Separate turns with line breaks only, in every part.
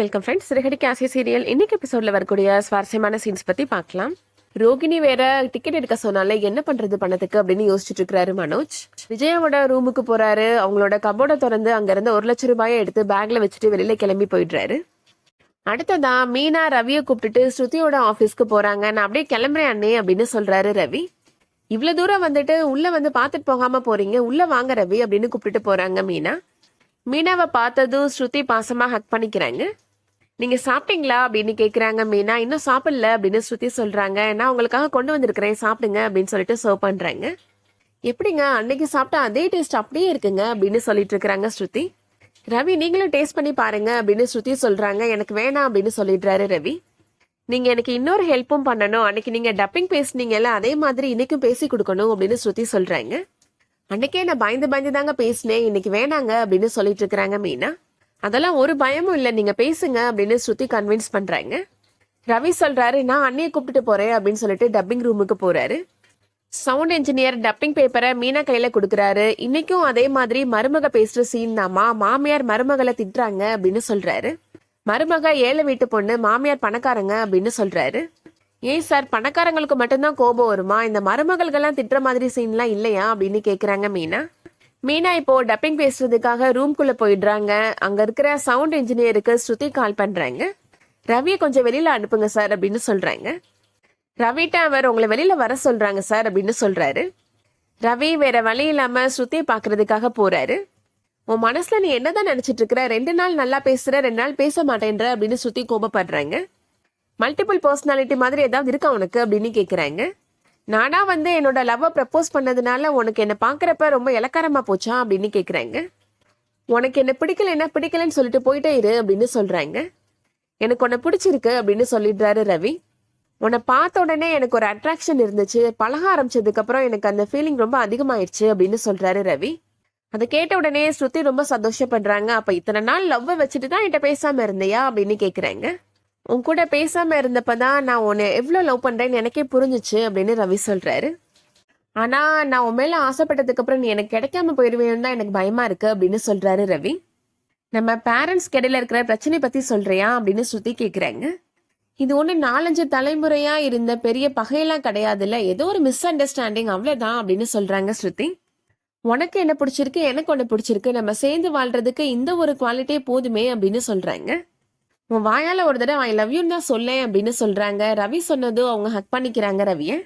Welcome friends சிறுகடி கேசி serial இன்னைக்கு எபிசோட்ல வரக்கூடிய சுவாரஸ்யமான சீன்ஸ் பத்தி பார்க்கலாம். ரோகிணி வேற டிக்கெட் எடுக்க சொன்னால என்ன பண்றது பணத்துக்கு அப்படின்னு யோசிச்சுட்டு இருக்காரு மனோஜ். விஜயாவோட ரூமுக்கு போறாரு. அவங்களோட கபோர்டை திறந்து அங்க இருந்து ஒரு லட்சம் ரூபாயை எடுத்து பேக்ல வச்சுட்டு வெளியில கிளம்பி போயிடுறாரு. அடுத்ததா மீனா ரவியை கூப்பிட்டுட்டு ஸ்ருதியோட ஆஃபீஸ்க்கு போறாங்க. நான் அப்படியே கிளம்புறேன் அண்ணே அப்படின்னு சொல்றாரு ரவி. இவ்வளவு தூரம் வந்துட்டு உள்ள வந்து பார்த்துட்டு போகாம போறீங்க. உள்ள வாங்க ரவி அப்படின்னு கூப்பிட்டுட்டு போறாங்க மீனா. மீனாவை பார்த்ததும் ஸ்ருதி பாசமா ஹக் பண்ணிக்கிறாங்க. நீங்க சாப்பிட்டீங்களா அப்படின்னு கேக்குறாங்க மீனா. இன்னும் சாப்பிடல அப்படின்னு ஸ்ருதி சொல்றாங்க. நான் உங்களுக்காக கொண்டு வந்திருக்கிறேன். சாப்பிடுங்க அப்படின்னு சொல்லிட்டு சர்வ் பண்றாங்க. எப்படிங்க? அன்னைக்கு சாப்பிட்டா அதே டேஸ்ட் அப்படியே இருக்குங்க அப்படின்னு சொல்லிட்டு இருக்கிறாங்க ஸ்ருதி. ரவி நீங்களும் டேஸ்ட் பண்ணி பாருங்க அப்படின்னு ஸ்ருதி சொல்றாங்க. எனக்கு வேணாம் அப்படின்னு சொல்லிடுறாரு ரவி. நீங்க எனக்கு இன்னொரு ஹெல்ப்பும் பண்ணணும். அன்னைக்கு நீங்க டப்பிங் பேசுனீங்கல்ல அதே மாதிரி இன்னைக்கும் பேசி கொடுக்கணும் அப்படின்னு ஸ்ருதி சொல்றாங்க. அன்னைக்கே நான் பயந்து பயந்து தாங்க பேசினேன். இன்னைக்கு வேணாங்க அப்படின்னு சொல்லிட்டு இருக்கிறாங்க மீனா. அதெல்லாம் ஒரு பயமும் இல்லை. நீங்க பேசுங்க அப்படின்னு ஸ்ருதி கன்வின்ஸ் பண்றாங்க. ரவி சொல்றாரு நான் அண்ணியை கூப்பிட்டுட்டு போறேன் அப்படின்னு சொல்லிட்டு டப்பிங் ரூமுக்கு போறாரு. சவுண்ட் இன்ஜினியர் டப்பிங் பேப்பரை மீனா கையில கொடுக்குறாரு. இன்னைக்கும் அதே மாதிரி மருமக பேசுற சீன் தாமா மாமியார் மருமகளை திட்டுறாங்க அப்படின்னு சொல்றாரு. மருமக ஏழை வீட்டு பொண்ணு மாமியார் பணக்காரங்க அப்படின்னு சொல்றாரு. ஏன் சார் பணக்காரங்களுக்கு மட்டும்தான் கோபம் வருமா? இந்த மருமகள்கள்லாம் திட்டுற மாதிரி சீன்லாம் இல்லையா? அப்படின்னு கேக்குறாங்க மீனா. மீனா இப்போ டப்பிங் பேசுறதுக்காக ரூம்குள்ள போயிடுறாங்க. அங்க இருக்கிற சவுண்ட் இன்ஜினியருக்கு ஸ்ருதி கால் பண்றாங்க. ரவியை கொஞ்சம் வெளியில அனுப்புங்க சார் அப்படின்னு சொல்றாங்க. ரவிட்ட அவர் உங்களை வெளியில வர சொல்றாங்க சார் அப்படின்னு சொல்றாரு. ரவி வேற வழி இல்லாம ஸ்ருதியை பாக்குறதுக்காக போறாரு. உன் மனசுல நீ என்னதான் நினைச்சிட்டு இருக்கிற? ரெண்டு நாள் நல்லா பேசுற ரெண்டு நாள் பேச மாட்டேன்ற அப்படின்னு ஸ்ருதி கோபப்படுறாங்க. மல்டிபிள் பர்சனாலிட்டி மாதிரி ஏதாவது இருக்கா உனக்கு அப்படின்னு கேக்குறாங்க. நானா வந்து என்னோட லவ்வை ப்ரப்போஸ் பண்ணதுனால உனக்கு என்னை பார்க்குறப்ப ரொம்ப இலக்காரமாக போச்சா அப்படின்னு கேட்குறாங்க உனக்கு என்ன பிடிக்கல என்ன பிடிக்கலன்னு சொல்லிட்டு போயிட்டே இரு அப்படின்னு சொல்கிறாங்க எனக்கு உன்னை பிடிச்சிருக்கு அப்படின்னு சொல்லிடுறாரு ரவி. உன்னை பார்த்த உடனே எனக்கு ஒரு அட்ராக்ஷன் இருந்துச்சு. பழக ஆரம்பிச்சதுக்கப்புறம் எனக்கு அந்த ஃபீலிங் ரொம்ப அதிகமாயிருச்சு அப்படின்னு சொல்கிறாரு ரவி. அதை கேட்ட உடனே ஸ்ருதி ரொம்ப சந்தோஷப்படுறாங்க. அப்போ இத்தனை நாள் லவ்வை வச்சுட்டு தான் என்கிட்ட பேசாமல் இருந்தியா அப்படின்னு கேட்குறாங்க உன் கூட பேசாம இருந்தப்பதான் நான் உன்னை எவ்வளோ லவ் பண்றேன்னு எனக்கே புரிஞ்சுச்சு அப்படின்னு ரவி சொல்றாரு. ஆனா நான் உன் மேல ஆசைப்பட்டதுக்கு அப்புறம் நீ எனக்கு கிடைக்காம போயிருவேன்னு தான் எனக்கு பயமா இருக்கு அப்படின்னு சொல்றாரு ரவி. நம்ம பேரண்ட்ஸ் இடையில இருக்கிற பிரச்சனை பத்தி சொல்றியா அப்படின்னு ஸ்ருதி கேக்குறாங்க. இது ஒண்ணு நாலஞ்சு தலைமுறையா இருந்த பெரிய பகையெல்லாம் கிடையாதுல்ல ஏதோ ஒரு மிஸ் அண்டர்ஸ்டாண்டிங் அவ்வளவுதான் அப்படின்னு சொல்றாங்க ஸ்ருதி. உனக்கு என்ன பிடிச்சிருக்கு எனக்கு ஒண்ணு பிடிச்சிருக்கு நம்ம சேர்ந்து வாழ்றதுக்கு இந்த ஒரு குவாலிட்டியே போதுமே அப்படின்னு சொல்றாங்க. உன் வாயால ஒரு தடவை ஐ லவ் யூன்னு தான் சொல்லேன் அப்படின்னு சொல்றாங்க. ரவி சொன்னதும் அவங்க ஹக் பண்ணிக்கிறாங்க ரவிய.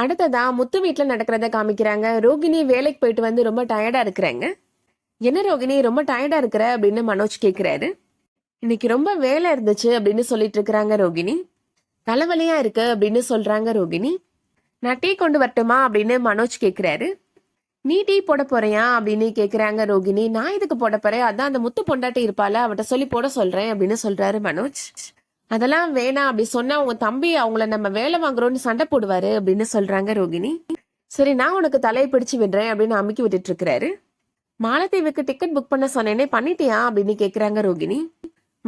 அடுத்ததா முத்து வீட்டில் நடக்கிறத காமிக்கிறாங்க. ரோகிணி வேலைக்கு போயிட்டு வந்து ரொம்ப டயர்டா இருக்கிறாங்க. என்ன ரோகிணி ரொம்ப டயர்டா இருக்கிற? அப்படின்னு மனோஜ் கேட்குறாரு இன்னைக்கு ரொம்ப வேலை இருந்துச்சு அப்படின்னு சொல்லிட்டு இருக்கிறாங்க ரோகிணி. தலைவலியா இருக்கு அப்படின்னு சொல்றாங்க ரோகிணி. நான் டீ கொண்டு வரட்டுமா? அப்படின்னு மனோஜ் கேட்குறாரு நீ டீ போட போறியா அப்படின்னு கேக்குறாங்க ரோகிணி. நான் இதுக்கு போட போறேன்? அதான் அந்த முத்து பொண்டாட்டி இருப்பால அவட்ட சொல்லி போட சொல்றேன் அப்படின்னு சொல்றாரு மனோஜ். அதெல்லாம் வேணாம். அப்படி சொன்னா உங்க தம்பி அவங்கள நம்ம வேலை வாங்குறோம்னு சண்டை போடுவாரு அப்படின்னு சொல்றாங்க ரோகிணி. சரி நான் உனக்கு தலையை பிடிச்சு விடுறேன் அப்படின்னு அமுக்கி விட்டுட்டு இருக்கிறாரு. மாலத்தீவுக்கு டிக்கெட் புக் பண்ண சொன்னேனே பண்ணிட்டியா அப்படின்னு கேக்குறாங்க ரோகிணி.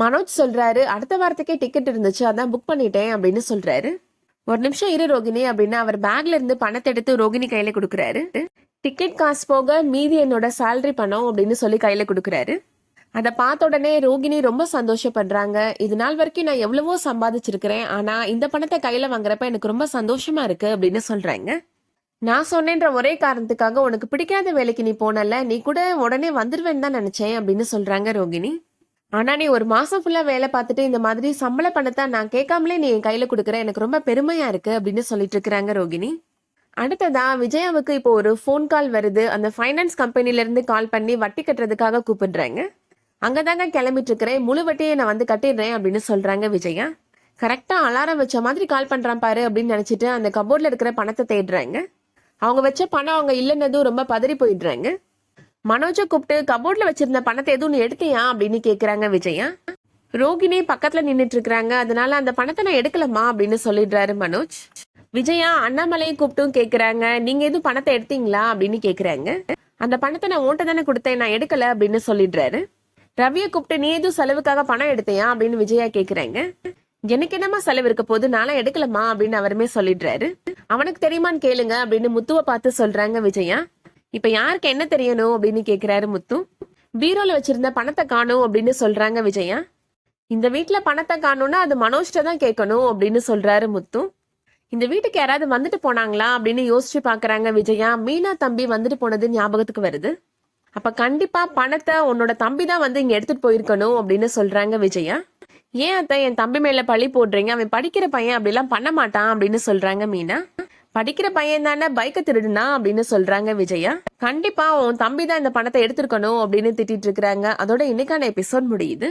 மனோஜ் சொல்றாரு அடுத்த வாரத்துக்கே டிக்கெட் இருந்துச்சு அதான் புக் பண்ணிட்டேன் அப்படின்னு சொல்றாரு. ஒரு நிமிஷம் இரு ரோகிணி அப்படின்னு அவர் பேக்ல இருந்து பணத்தை எடுத்து ரோகிணி கையில கொடுக்குறாரு. டிக்கெட் காசு போக மீதி என்னோட சேலரி பணம் அப்படின்னு சொல்லி கையில கொடுக்குறாரு. அதை பார்த்த உடனே ரோகிணி ரொம்ப சந்தோஷப்படுறாங்க. இது நாள் வரைக்கும் நான் எவ்வளவோ சம்பாதிச்சிருக்கிறேன். ஆனா இந்த பணத்தை கையில வாங்குறப்ப எனக்கு ரொம்ப சந்தோஷமா இருக்கு அப்படின்னு சொல்றாங்க. நான் சொன்னேன்ற ஒரே காரணத்துக்காக உனக்கு பிடிக்காத வேலைக்கு நீ போனல நீ கூட உடனே வந்துருவேன்னு தான் நினைச்சேன் அப்படின்னு சொல்றாங்க ரோகிணி. ஆனா நீ ஒரு மாசம் ஃபுல்லா வேலை பார்த்துட்டு இந்த மாதிரி சம்பள பணத்தை நான் கேட்காமலே நீ என் கையில கொடுக்குற. எனக்கு ரொம்ப பெருமையா இருக்கு அப்படின்னு சொல்லிட்டு இருக்கிறாங்க ரோகிணி. அடுத்ததா விஜயாவுக்கு இப்போ ஒரு ஃபோன் கால் வருது. அந்த ஃபைனான்ஸ் கம்பெனில இருந்து கால் பண்ணி வட்டி கட்டுறதுக்காக கூப்பிடுறாங்க. அங்கதாங்க கிளம்பிட்டு இருக்கிறேன் முழு வட்டியை நான் வந்து கட்டிடுறேன் அப்படின்னு சொல்றாங்க விஜயா. கரெக்டாக அலாரம் வச்ச மாதிரி கால் பண்ணுறான் பாரு அப்படின்னு நினச்சிட்டு அந்த கபோர்டில் இருக்கிற பணத்தை தேடுறாங்க. அவங்க வச்ச பணம் அவங்க இல்லைன்னதும் ரொம்ப பதறி போயிடுறாங்க. மனோஜை கூப்பிட்டு கபோர்டில் வச்சிருந்த பணத்தை எதுவும் நீ எடுத்தியா? அப்படின்னு கேட்குறாங்க விஜயா. ரோகிணி பக்கத்தில் நின்றுட்டு இருக்கிறாங்க. அதனால அந்த பணத்தை நான் எடுக்கலமா அப்படின்னு சொல்லிடுறாரு மனோஜ். விஜயா அண்ணாமலையை கூப்பிட்டும் கேட்குறாங்க நீங்க எதுவும் பணத்தை எடுத்தீங்களா? அப்படின்னு கேட்குறாங்க அந்த பணத்தை நான் ஓட்ட தானே கொடுத்தேன் நான் எடுக்கல அப்படின்னு சொல்லிடுறாரு. ரவியை கூப்பிட்டு நீ எதுவும் செலவுக்காக பணம் எடுத்தியா? அப்படின்னு விஜயா கேக்குறாங்க. எனக்கு என்னமா செலவு இருக்க போது நானும் எடுக்கலமா அப்படின்னு அவருமே சொல்லிடுறாரு. அவனுக்கு தெரியுமான்னு கேளுங்க அப்படின்னு முத்துவை பார்த்து சொல்றாங்க விஜயா. இப்ப யாருக்கு என்ன தெரியணும்? அப்படின்னு கேக்குறாரு முத்து. பீரோல வச்சிருந்த பணத்தை காணும் அப்படின்னு சொல்றாங்க விஜயா. இந்த வீட்டுல பணத்தை காணும்னா அது மனோஜ்ட தான் கேட்கணும் அப்படின்னு சொல்றாரு முத்து. இந்த வீட்டுக்கு யாராவது வந்துட்டு போனாங்களா அப்படின்னு யோசிச்சு பாக்குறாங்க விஜயா. மீனா தம்பி வந்துட்டு போனது ஞாபகத்துக்கு வருது. அப்ப கண்டிப்பா பணத்தை உன்னோட தம்பி தான் வந்து இங்க எடுத்துட்டு போயிருக்கணும் அப்படின்னு சொல்றாங்க விஜயா. ஏன் அத்தை என் தம்பி மேல பழி போடுறீங்க? அவன் படிக்கிற பையன் அப்படிலாம் பண்ண மாட்டான் அப்படின்னு சொல்றாங்க மீனா. படிக்கிற பையன் தானே பைக்கை திருடுனா அப்படின்னு சொல்றாங்க விஜயா. கண்டிப்பா உன் தம்பி தான் இந்த பணத்தை எடுத்திருக்கணும் அப்படின்னு திட்டிட்டு இருக்கிறாங்க. அதோட இன்னைக்கான எபிசோட் முடியுது.